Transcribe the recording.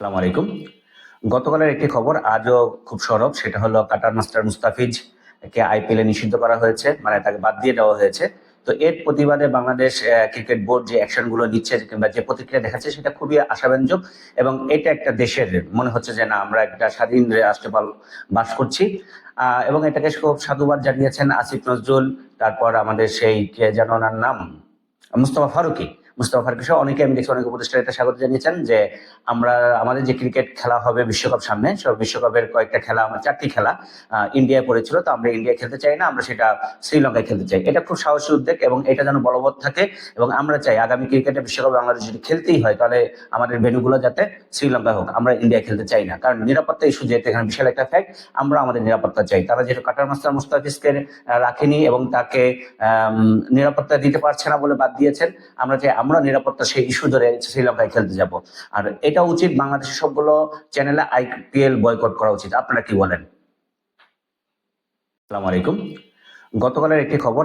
আসসালামু আলাইকুম। গতকালের একটি খবর আজও খুব সরব, সেটা হলো কাটার মাস্টার মুস্তাফিজ কে আইপিএলে নিষিদ্ধ করা হয়েছে মানে তাকে বাদ দিয়ে দেওয়া হয়েছে। তো এর প্রতিবাদে বাংলাদেশ ক্রিকেট বোর্ড যে অ্যাকশনগুলো নিচ্ছে কিংবা যে প্রতিক্রিয়া দেখাচ্ছে, সেটা খুবই আশাব্যঞ্জক এবং এটা একটা দেশের মনে হচ্ছে যে না, আমরা একটা স্বাধীন রাষ্ট্রে বাস করছি। এবং এটাকে খুব সাধুবাদ জানিয়েছেন আসিফ নজরুল, তারপর আমাদের সেই কে যেন নাম, মুস্তফা ফারুকি। মুস্তফা ফারুকি সহ অনেকে আমি দেখছি, অনেক উপদেষ্টা এটা স্বাগত জানিয়েছেন যে আমরা, আমাদের যে ক্রিকেট খেলা হবে বিশ্বকাপ সামনে সব বিশ্বকাপের কয়েকটা খেলা আমার চারটি খেলা ইন্ডিয়ায় পড়েছিল, তো আমরা ইন্ডিয়া খেলতে চাই না, আমরা সেটা শ্রীলঙ্কায় খেলতে চাই। এটা খুব সাহসী উদ্যোগ এবং এটা যেন বলবৎ থাকে এবং আমরা চাই আগামী ক্রিকেটে বিশ্বকাপ বাংলাদেশ যদি খেলতেই হয়, তাহলে আমাদের ভেন্যুগুলো যাতে শ্রীলঙ্কা হোক, আমরা ইন্ডিয়া খেলতে চাই না। কারণ নিরাপত্তা ইস্যু যেহেতু এখানে বিশাল একটা ফ্যাক্ট, আমরা আমাদের নিরাপত্তা চাই। তারা যেহেতু কাটার মাস্টার মুস্তাফিজকে রাখেনি এবং তাকে নিরাপত্তা দিতে পারছে না বলে বাদ দিয়েছেন, আমরা চাই আমরা নিরাপত্তা সেই ইস্যু ধরে শ্রীলঙ্কায় খেলতে যাব। আর এটা উচিত বাংলাদেশের সবগুলো চ্যানেলে আইপিএল বয়কট করা উচিত। আপনারা কি বলেন? আসসালামু আলাইকুম। গতকালের একটি খবর